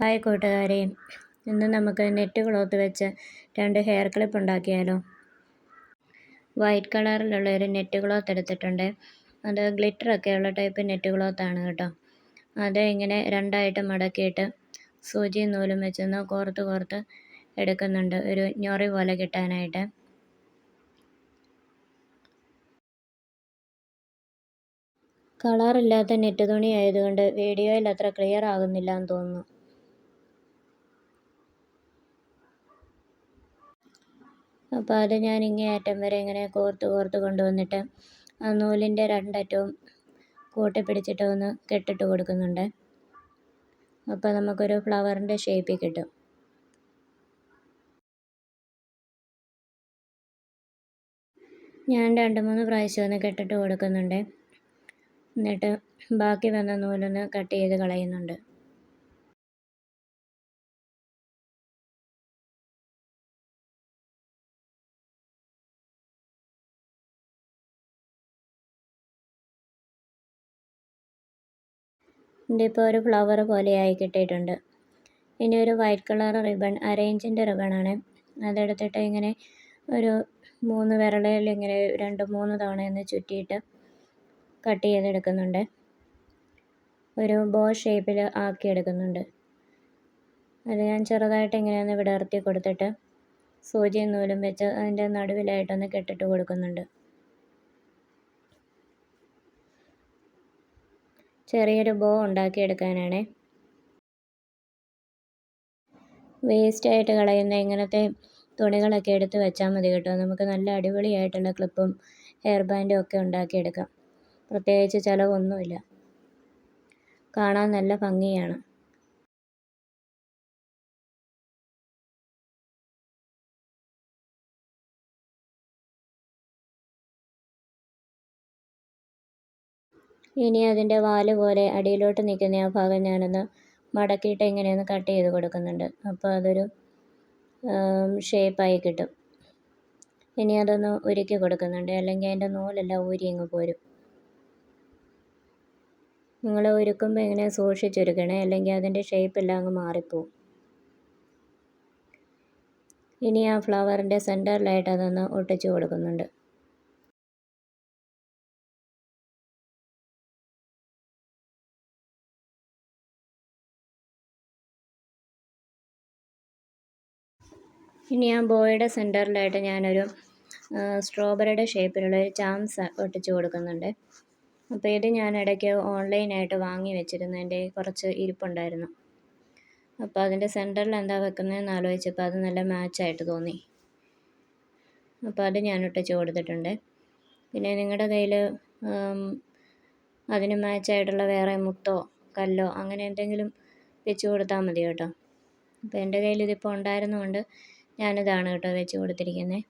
Hi കൂട്ടുകാരെ. ഇന്ന് നമുക്ക് നെറ്റ് ക്ലോത്ത് വെച്ച് രണ്ട് ഹെയർ ക്ലിപ്പ് ഉണ്ടാക്കിയാലോ? വൈറ്റ് കളറിലുള്ള ഒരു നെറ്റ് ക്ലോത്ത് എടുത്തിട്ടുണ്ട്. അത് ഗ്ലിറ്ററൊക്കെ ഉള്ള ടൈപ്പ് നെറ്റ് ക്ലോത്ത് ആണ് കേട്ടോ. അത് ഇങ്ങനെ രണ്ടായിട്ട് മടക്കിയിട്ട് സൂചി നൂലും വെച്ചൊന്ന് കോർത്ത് കോർത്ത് എടുക്കുന്നുണ്ട്. ഒരു ഞൊറി പോലെ കിട്ടാനായിട്ട്. കളറില്ലാത്ത നെറ്റ് തുണി ആയതുകൊണ്ട് വീഡിയോയിൽ അത്ര ക്ലിയർ ആകുന്നില്ല എന്ന് തോന്നുന്നു. അപ്പോൾ അത് ഞാൻ ഇങ്ങേ അറ്റം വരെ ഇങ്ങനെ കോർത്ത് കോർത്ത് കൊണ്ടുവന്നിട്ട് ആ നൂലിന്റെ രണ്ടറ്റവും കൂട്ടി പിടിച്ചിട്ട് ഒന്ന് കെട്ടിട്ട് കൊടുക്കുന്നുണ്ട്. അപ്പോൾ നമുക്കൊരു ഫ്ലവറിന്റെ ഷേപ്പ് കിട്ടും. ഞാൻ രണ്ട് മൂന്ന് പ്രാവശ്യം ഒന്ന് കെട്ടിട്ട് കൊടുക്കുന്നുണ്ട്. എന്നിട്ട് ബാക്കി വന്ന നൂലൊന്ന് കട്ട് ചെയ്ത് കളയുന്നുണ്ട്. ഇതിപ്പോൾ ഒരു ഫ്ലവർ പോലെയായി കിട്ടിയിട്ടുണ്ട്. ഇനി ഒരു വൈറ്റ് കളർ റിബൺ അരേഞ്ചിന്റെ റിബണാണ് അതെടുത്തിട്ട് ഇങ്ങനെ ഒരു മൂന്ന് വിരളിൽ ഇങ്ങനെ രണ്ട് മൂന്ന് തവണ ഒന്ന് ചുറ്റിയിട്ട് കട്ട് ചെയ്തെടുക്കുന്നുണ്ട്. ഒരു ബോ ഷേപ്പിൽ ആക്കിയെടുക്കുന്നുണ്ട്. അത് ഞാൻ ചെറുതായിട്ട് ഇങ്ങനെ ഒന്ന് വിടർത്തി കൊടുത്തിട്ട് സൂചിയും നൂലും വെച്ച് അതിന്റെ നടുവിലായിട്ടൊന്ന് കെട്ടിട്ട് കൊടുക്കുന്നുണ്ട്. ചെറിയൊരു ബോ ഉണ്ടാക്കിയെടുക്കാനാണ്. വേസ്റ്റായിട്ട് കളയുന്ന ഇങ്ങനത്തെ തുണികളൊക്കെ എടുത്ത് വെച്ചാൽ മതി കേട്ടോ. നമുക്ക് നല്ല അടിപൊളിയായിട്ടുള്ള ക്ലിപ്പും ഹെയർ ബാൻഡും ഒക്കെ ഉണ്ടാക്കിയെടുക്കാം. പ്രത്യേകിച്ച് ചിലവൊന്നുമില്ല. കാണാൻ നല്ല ഭംഗിയാണ്. ഇനി അതിന്റെ വാൽ പോലെ അടിയിലോട്ട് നിൽക്കുന്ന ആ ഭാഗം ഞാനൊന്ന് മടക്കിയിട്ട് ഇങ്ങനെയൊന്ന് കട്ട് ചെയ്ത് കൊടുക്കുന്നുണ്ട്. അപ്പോൾ അതൊരു ഷേപ്പായി കിട്ടും. ഇനി അതൊന്ന് ഉരുക്കി കൊടുക്കുന്നുണ്ട്. അല്ലെങ്കിൽ അതിന്റെ നൂലെല്ലാം ഊരി ഇങ്ങ് പോരും. നിങ്ങൾ ഉരുക്കുമ്പോൾ ഇങ്ങനെ സൂക്ഷിച്ചൊരുക്കണേ. അല്ലെങ്കിൽ അതിന്റെ ഷേപ്പെല്ലാം അങ്ങ് മാറിപ്പോവും. ഇനി ആ ഫ്ലവറിന്റെ സെന്ററിലായിട്ട് അതൊന്ന് ഒട്ടിച്ചു കൊടുക്കുന്നുണ്ട്. ഇനി ഞാൻ ബോയുടെ സെന്ററിലായിട്ട് ഞാനൊരു സ്ട്രോബെറിയുടെ ഷേപ്പിലുള്ള ഒരു ചാംസ് ഒട്ടിച്ചു കൊടുക്കുന്നുണ്ട്. അപ്പോൾ ഇത് ഞാൻ ഇടയ്ക്ക് ഓൺലൈനായിട്ട് വാങ്ങി വെച്ചിരുന്നു. എന്റെ കുറച്ച് ഇരിപ്പുണ്ടായിരുന്നു. അപ്പോൾ അതിന്റെ സെന്ററിൽ എന്താ വെക്കുന്നതെന്ന് ആലോചിച്ചപ്പോൾ അത് നല്ല മാച്ചായിട്ട് തോന്നി. അപ്പോൾ അത് ഞാൻ ഒട്ടിച്ചു കൊടുത്തിട്ടുണ്ട്. പിന്നെ നിങ്ങളുടെ കയ്യിൽ അതിന് മാച്ചായിട്ടുള്ള വേറെ മുത്തോ കല്ലോ അങ്ങനെ എന്തെങ്കിലും വെച്ച് കൊടുത്താൽ മതി കേട്ടോ? അപ്പോൾ എന്റെ കയ്യിൽ ഇതിപ്പോൾ ഞാനിതാണ് കേട്ടോ വെച്ച് കൊടുത്തിരിക്കുന്നത്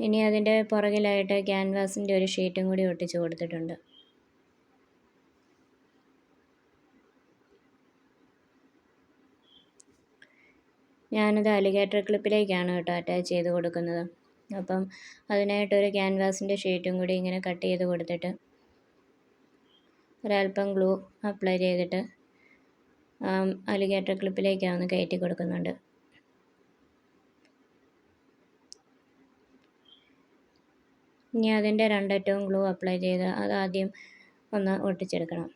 ഇനി അതിന്റെ പുറകിലായിട്ട് ക്യാൻവാസിന്റെ ഒരു ഷീറ്റും കൂടി ഒട്ടിച്ച് കൊടുത്തിട്ടുണ്ട്. ഞാനത് അലിഗേറ്റർ ക്ലിപ്പിലേക്കാണ് കേട്ടോ അറ്റാച്ച് ചെയ്ത് കൊടുക്കുന്നത്. അപ്പം അതിനായിട്ടൊരു ക്യാൻവാസിന്റെ ഷീറ്റും കൂടി ഇങ്ങനെ കട്ട് ചെയ്ത് കൊടുത്തിട്ട് ഒരല്പം ഗ്ലൂ അപ്ലൈ ചെയ്തിട്ട് അലിഗേറ്റർ ക്ലിപ്പിലേക്കാണ് കയറ്റി കൊടുക്കുന്നുണ്ട്. ഇനി അതിന്റെ രണ്ടറ്റവും ഗ്ലൂ അപ്ലൈ ചെയ്ത് ആദ്യം ഒന്ന് ഒട്ടിച്ചെടുക്കണം.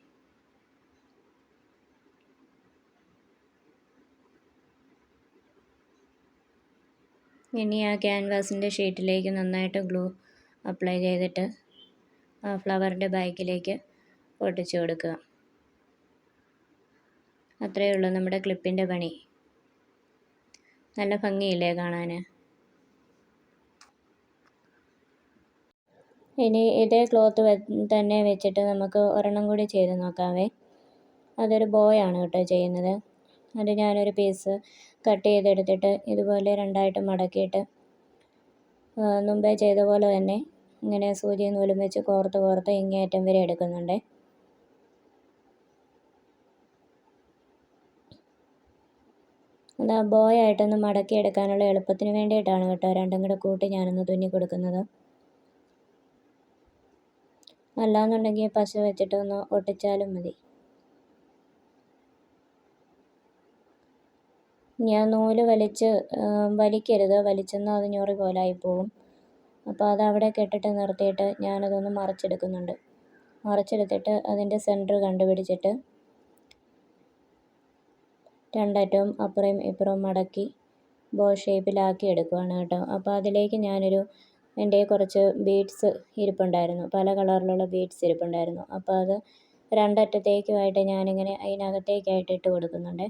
ഇനി ആ ക്യാൻവാസിന്റെ ഷീറ്റിലേക്ക് നന്നായിട്ട് ഗ്ലൂ അപ്ലൈ ചെയ്തിട്ട് ആ ഫ്ലവറിന്റെ ബാക്കിലേക്ക് ഒട്ടിച്ചു കൊടുക്കുക. അത്രയേ ഉള്ളൂ നമ്മുടെ ക്ലിപ്പിന്റെ പണി. നല്ല ഭംഗിയില്ലേ കാണാൻ? ഇനി ഇതേ ക്ലോത്ത് തന്നെ വെച്ചിട്ട് നമുക്ക് ഒരെണ്ണം കൂടി ചെയ്ത് നോക്കാവേ. അതൊരു ബോയ് ആണ് കേട്ടോ ചെയ്യുന്നത്. അത് ഞാനൊരു പീസ് കട്ട് ചെയ്തെടുത്തിട്ട് ഇതുപോലെ രണ്ടായിട്ട് മടക്കിയിട്ട് മുമ്പേ ചെയ്ത പോലെ തന്നെ ഇങ്ങനെ സൂചി നൂലും വെച്ച് കോർത്ത് കോർത്ത് ഇങ്ങേറ്റം വരെ എടുക്കുന്നുണ്ട്. അത് ബോയായിട്ടൊന്ന് മടക്കി എടുക്കാനുള്ള എളുപ്പത്തിന് വേണ്ടിയിട്ടാണ് കേട്ടോ രണ്ടും കൂടെ കൂട്ടി ഞാനൊന്ന് തുന്നി കൊടുക്കുന്നത്. അല്ലാന്നുണ്ടെങ്കിൽ പശ വെച്ചിട്ടൊന്ന് ഒട്ടിച്ചാലും മതി. ഞാൻ നൂൽ വലിച്ച് വലിക്കരുത്. വലിച്ചെന്നാൽ അത് ഞൊറി പോലായി പോവും. അപ്പോൾ അത് അവിടെ കെട്ടിട്ട് നിർത്തിയിട്ട് ഞാനതൊന്ന് മറിച്ചെടുക്കുന്നുണ്ട്. മറിച്ചെടുത്തിട്ട് അതിന്റെ സെന്റർ കണ്ടുപിടിച്ചിട്ട് രണ്ടറ്റവും അപ്പുറവും ഇപ്പുറവും മടക്കി ബോ ഷേപ്പിലാക്കി എടുക്കുവാണ് കേട്ടോ. അപ്പോൾ അതിലേക്ക് ഞാനൊരു എന്റെ കുറച്ച് ബീഡ്സ് ഇരിപ്പുണ്ടായിരുന്നു. പല കളറിലുള്ള ബീഡ്സ് ഇരിപ്പുണ്ടായിരുന്നു. അപ്പോൾ അത് രണ്ടറ്റത്തേക്കുമായിട്ട് ഞാനിങ്ങനെ അതിനകത്തേക്കായിട്ട് ഇട്ട് കൊടുക്കുന്നുണ്ട്.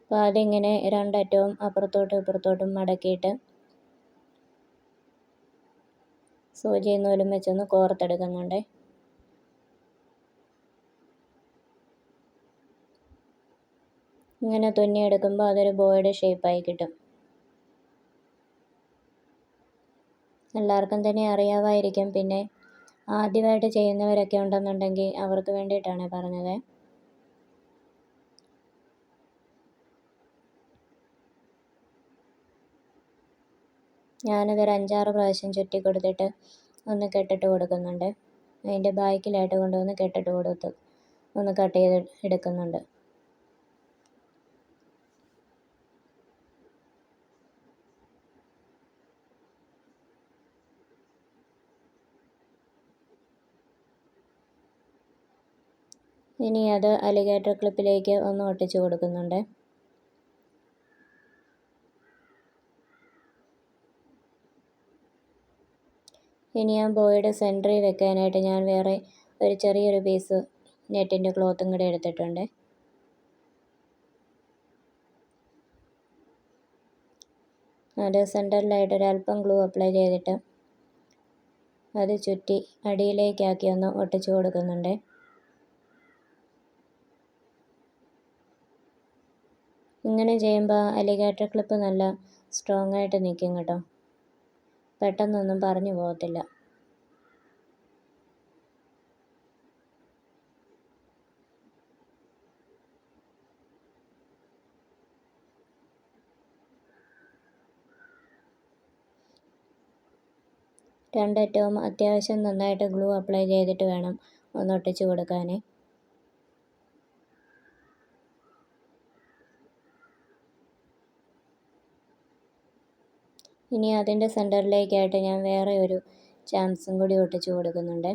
അപ്പോൾ അതിങ്ങനെ രണ്ടറ്റവും അപ്പുറത്തോട്ടും ഇപ്പുറത്തോട്ടും മടക്കിയിട്ട് സൂചിയും നൂലും വെച്ചൊന്ന് കോർത്തെടുക്കുന്നുണ്ട്. ഇങ്ങനെ തുന്നിയെടുക്കുമ്പോൾ അതൊരു ബോയുടെ ഷേപ്പായി കിട്ടും. എല്ലാവർക്കും തന്നെ അറിയാമായിരിക്കും പിന്നെ ആദ്യമായിട്ട് ചെയ്യുന്നവരൊക്കെ ഉണ്ടെന്നുണ്ടെങ്കിൽ അവർക്ക് വേണ്ടിയിട്ടാണ് പറഞ്ഞത്. ഞാനതൊരു അഞ്ചാറ് പ്രാവശ്യം ചുറ്റി കൊടുത്തിട്ട് ഒന്ന് കെട്ടിട്ട് കൊടുക്കുന്നുണ്ട്. അതിന്റെ ബാക്കിലായിട്ട് കൊണ്ടുവന്ന് കെട്ടിട്ട് കൊടുത്ത് ഒന്ന് കട്ട് ചെയ്ത് എടുക്കുന്നുണ്ട്. ഇനി അത് അലിഗേറ്റർ ക്ലിപ്പിലേക്ക് ഒന്ന് ഒട്ടിച്ചു കൊടുക്കുന്നുണ്ട്. ഇനി ആ ബോയുടെ സെന്ററിൽ വെക്കാനായിട്ട് ഞാൻ വേറെ ഒരു ചെറിയൊരു പീസ് നെറ്റിന്റെ ക്ലോത്തും കൂടെ എടുത്തിട്ടുണ്ട്. അത് സെന്ററിലായിട്ട് ഒരല്പം ഗ്ലൂ അപ്ലൈ ചെയ്തിട്ട് അത് ചുറ്റി അടിയിലേക്കാക്കി ഒന്ന് ഒട്ടിച്ചു കൊടുക്കുന്നുണ്ട്. ഇങ്ങനെ ചെയ്യുമ്പോൾ അലിഗേറ്റർ ക്ലിപ്പ് നല്ല സ്ട്രോങ് ആയിട്ട് നിൽക്കും കേട്ടോ. പെട്ടെന്നൊന്നും പറഞ്ഞു പോകത്തില്ല. രണ്ടറ്റവും അത്യാവശ്യം നന്നായിട്ട് ഗ്ലൂ അപ്ലൈ ചെയ്തിട്ട് വേണം ഒന്ന് ഒട്ടിച്ച് ഇനി അതിന്റെ സെന്ററിലേക്കായിട്ട് ഞാൻ വേറെ ഒരു ചാൻസും കൂടി ഒട്ടിച്ചു കൊടുക്കുന്നുണ്ട്.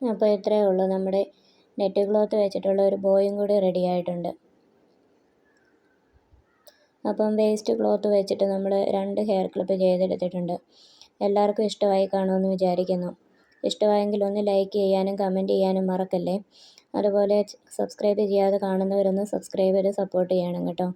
അപ്പോൾ ഇത്രയേ ഉള്ളൂ. നമ്മുടെ നെറ്റ് ക്ലോത്ത് വെച്ചിട്ടുള്ള ഒരു ബോയും കൂടി റെഡി ആയിട്ടുണ്ട്. അപ്പം വേസ്റ്റ് ക്ലോത്ത് വെച്ചിട്ട് നമ്മൾ രണ്ട് ഹെയർ ക്ലിപ്പ് ചെയ്തെടുത്തിട്ടുണ്ട്. എല്ലാവർക്കും ഇഷ്ടമായി കാണുമെന്ന് വിചാരിക്കുന്നു. ഇഷ്ടമായെങ്കിൽ ഒന്ന് ലൈക്ക് ചെയ്യാനും കമന്റ് ചെയ്യാനും മറക്കല്ലേ? അതുപോലെ സബ്സ്ക്രൈബ് ചെയ്യാതെ കാണുന്നവരൊന്ന് സബ്സ്ക്രൈബ് ചെയ്ത് സപ്പോർട്ട് ചെയ്യണം കേട്ടോ.